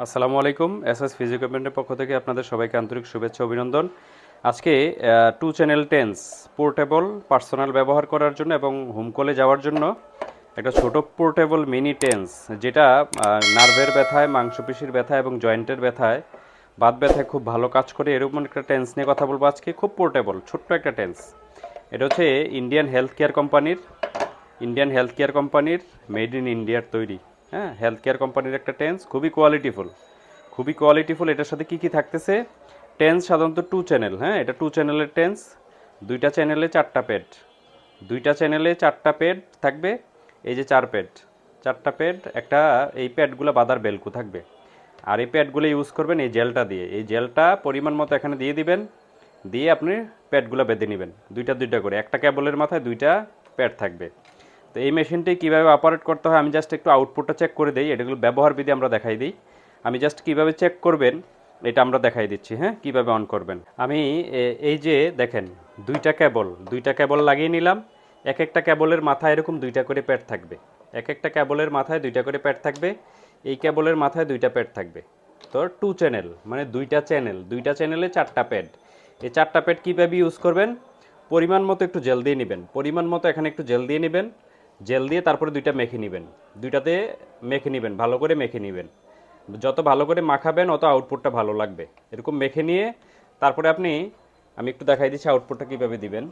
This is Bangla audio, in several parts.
আসসালামু আলাইকুম এস এস ফিজিওকমেন্টের পক্ষ থেকে আপনাদের সবাইকে আন্তরিক শুভেচ্ছা অভিনন্দন। আজকে two channel TENS portable personal ব্যবহার করার জন্য এবং হোম কলে যাওয়ার জন্য একটা ছোট পোর্টেবল মিনি টেন্স যেটা নার্ভের ব্যথায়, মাংসপেশির ব্যথা এবং জয়েন্টের ব্যথায়, বাত ব্যথায় খুব ভালো কাজ করে। এরকম একটা টেন্স নিয়ে কথা বলব আজকে। খুব পোর্টেবল ছোট্ট একটা টেন্স এটা হচ্ছে ইন্ডিয়ান হেলথ কেয়ার কোম্পানির ইন্ডিয়ান হেলথ কেয়ার কোম্পানির মেড ইন ইন্ডিয়ার তৈরি। হ্যাঁ হেলথ কেয়ার কোম্পানির একটা টেন্স খুবই কোয়ালিটিফুল খুবই কোয়ালিটিফুল এটার সাথে কি কি থাকতেছে? টেন্স সাধারণত টু চ্যানেল হ্যাঁ এটা টু চ্যানেলের টেন্স দুইটা চ্যানেলে চারটা পেড দুইটা চ্যানেলে চারটা পেড থাকবে, এই যে চার পেড চারটা পেড একটা, এই প্যাডগুলো বাদার বেলকু থাকবে। আর এই প্যাডগুলো ইউজ করবেন এই জেলটা দিয়ে। এই জেলটা পরিমাণ মতো এখানে দিয়ে দিবেন, দিয়ে আপনি প্যাডগুলো বেঁধে নেবেন। দুইটা দুইটা করে। একটা ক্যাবলের মাথায় দুইটা প্যাড থাকবে। তো এই মেশিনটি কীভাবে অপারেট করতে হয় আমি জাস্ট একটু আউটপুটটা চেক করে দিই। এটাগুলো ব্যবহার বিধি আমরা দেখাই দিই। আমি জাস্ট কীভাবে চেক করবেন, এটা আমরা দেখাই দিচ্ছি হ্যাঁ? কীভাবে অন করবেন? আমি এই যে দেখেন, দুইটা কেবল দুইটা কেবল লাগিয়ে নিলাম। এক একটা কেবলের মাথায় এরকম দুইটা করে প্যাড থাকবে। এক একটা কেবলের মাথায় দুইটা করে প্যাড থাকবে। এই কেবলের মাথায় দুইটা প্যাড থাকবে। তো টু চ্যানেল মানে দুইটা চ্যানেল দুইটা চ্যানেলে চারটা প্যাড এই চারটা প্যাড কীভাবে ইউজ করবেন? পরিমাণ মতো একটু জেল দিয়ে নেবেন। পরিমাণ মতো এখানে একটু জেল দিয়ে নেবেন। জেল দিয়ে তারপরে দুইটা মেখে নেবেন। দুইটাতে মেখে নেবেন, ভালো করে মেখে নেবেন। যত ভালো করে মাখাবেন, অত আউটপুটটা ভালো লাগবে। এরকম মেখে নিয়ে তারপরে আপনি, আমি একটু দেখাই দিচ্ছি আউটপুটটা কীভাবে দিবেন।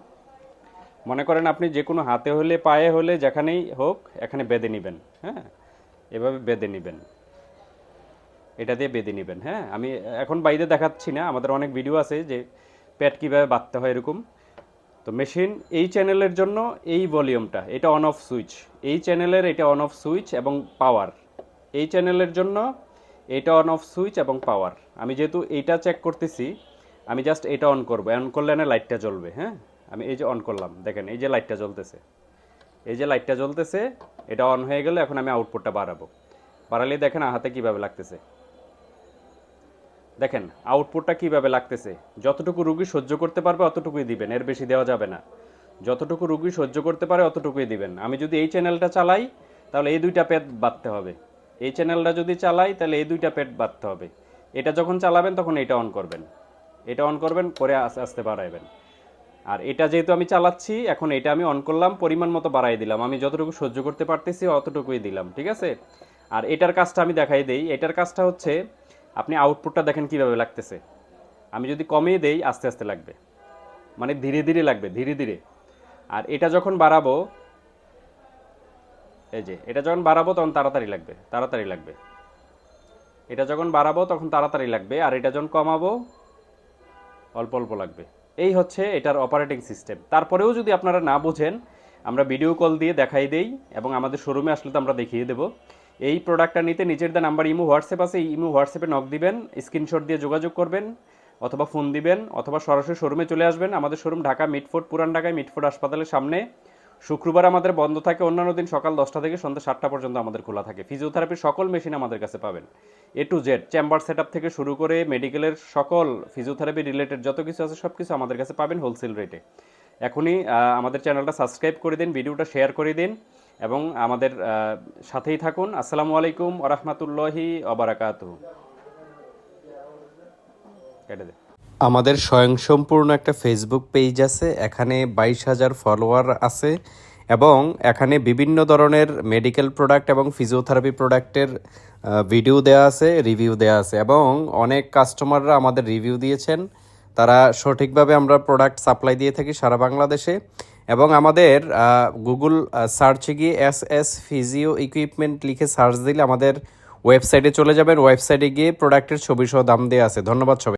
মনে করেন আপনি যে কোনো হাতে হলে, পায়ে হলে, যেখানেই হোক, এখানে বেঁধে নেবেন হ্যাঁ? এভাবে বেঁধে নেবেন। এটা দিয়ে বেঁধে নেবেন হ্যাঁ? আমি এখন বাইরে দেখাচ্ছি না, আমাদের অনেক ভিডিও আছে যে প্যাট কীভাবে বাঁধতে হয় এরকম। তো মেশিন এই চ্যানেলের জন্য এই ভলিউমটা, এটা অন অফ সুইচ এই চ্যানেলের এটা অন অফ সুইচ এবং পাওয়ার এই চ্যানেলের জন্য এটা অন অফ সুইচ এবং পাওয়ার আমি যেহেতু এইটা চেক করতেছি, আমি জাস্ট এটা অন করব। অন করলে না লাইটটা জ্বলবে হ্যাঁ? আমি এই যে অন করলাম, দেখেন, এই যে লাইটটা জ্বলতেছে। এই যে লাইটটা জ্বলতেছে, এটা অন হয়ে গেলে এখন আমি আউটপুটটা বাড়াবো। বাড়ালে দেখেন হাতে কীভাবে লাগতেছে। দেখেন আউটপুটটা কীভাবে লাগতেছে? যতটুকু রুগী সহ্য করতে পারবে অতটুকুই দিবেন, এর বেশি দেওয়া যাবে না। যতটুকু রুগী সহ্য করতে পারে অতটুকুই দিবেন। আমি যদি এই চ্যানেলটা চালাই, তাহলে এই দুইটা পেট বাঁধতে হবে। এই চ্যানেলটা যদি চালাই, তাহলে এই দুইটা পেট বাঁধতে হবে। এটা যখন চালাবেন, তখন এটা অন করবেন। এটা অন করবেন করে আস্তে আস্তে বাড়াইবেন। আর এটা যেহেতু আমি চালাচ্ছি, এখন এটা আমি অন করলাম, পরিমাণ মতো বাড়াই দিলাম। আমি যতটুকু সহ্য করতে পারতেছি, অতটুকুই দিলাম, ঠিক আছে? আর এটার কাজটা আমি দেখাই দিই। এটার কাজটা হচ্ছে আপনি আউটপুটটা দেখেন কীভাবে লাগতেছে। আমি যদি কমিয়ে দেই, আস্তে আস্তে লাগবে। মানে ধীরে ধীরে লাগবে, ধীরে ধীরে। আর এটা যখন বাড়াবো, এই যে, এটা যখন বাড়াবো তখন তাড়াতাড়ি লাগবে তাড়াতাড়ি লাগবে। এটা যখন বাড়াবো তখন তাড়াতাড়ি লাগবে, আর এটা যখন কমাবো, অল্প অল্প লাগবে। এই হচ্ছে এটার অপারেটিং সিস্টেম তারপরেও যদি আপনারা না বোঝেন, আমরা ভিডিও কল দিয়ে দেখাই দেই, এবং আমাদের শোরুমে আসলে তো আমরা দেখিয়ে দেবো। এই প্রোডাক্টটা নিতে নিচের দা নাম্বার ইমো হোয়াটসঅ্যাপ আছে, ইমো হোয়াটসঅ্যাপে নক দিবেন স্ক্রিনশট দিয়ে যোগাযোগ করবেন, অথবা ফোন দিবেন, অথবা সরাসরি শোরুমে চলে আসবেন। আমাদের শোরুম ঢাকা, মিটফোর্ড, পুরান ঢাকায়, মিটফোর্ড হাসপাতালের সামনে। শুক্রবার আমাদের বন্ধ থাকে, অন্যান্য দিন সকাল দশটা থেকে সন্ধ্যা সাতটা পর্যন্ত আমাদের খোলা থাকে। ফিজিওথেরাপির সকল মেশিন আমাদের কাছে পাবেন। A to Z chamber set থেকে শুরু করে মেডিকেলের সকল ফিজিওথেরাপি রিলেটেড যত কিছু আছে সব কিছু আমাদের কাছে পাবেন হোলসেল রেটে এখনই আমাদের চ্যানেলটা সাবস্ক্রাইব করে দিন ভিডিওটা শেয়ার করে দিন। এবং আমাদের সাথেই থাকুন। আসসালামু আলাইকুম ওরহমতুল্লাহি অবরাকাতু আমাদের স্বয়ংসম্পূর্ণ একটা ফেসবুক পেজ আছে, এখানে বাইশ হাজার ফলোয়ার আছে এবং এখানে বিভিন্ন ধরনের মেডিকেল প্রোডাক্ট এবং ফিজিওথেরাপি প্রোডাক্টের ভিডিও দেওয়া আছে রিভিউ দেওয়া আছে এবং অনেক কাস্টমাররা আমাদের রিভিউ দিয়েছেন। তারা সঠিকভাবে আমরা প্রোডাক্ট সাপ্লাই দিয়ে থাকি সারা বাংলাদেশে। এবং আমাদের গুগল সার্চে গিয়ে এস এস ফিজিও ইকুইপমেন্ট লিখে সার্চ দিলে আমাদের ওয়েবসাইটে চলে যাবেন ওয়েবসাইটে গিয়ে প্রোডাক্টের ছবি সহ দাম দেওয়া আছে। ধন্যবাদ সবাই।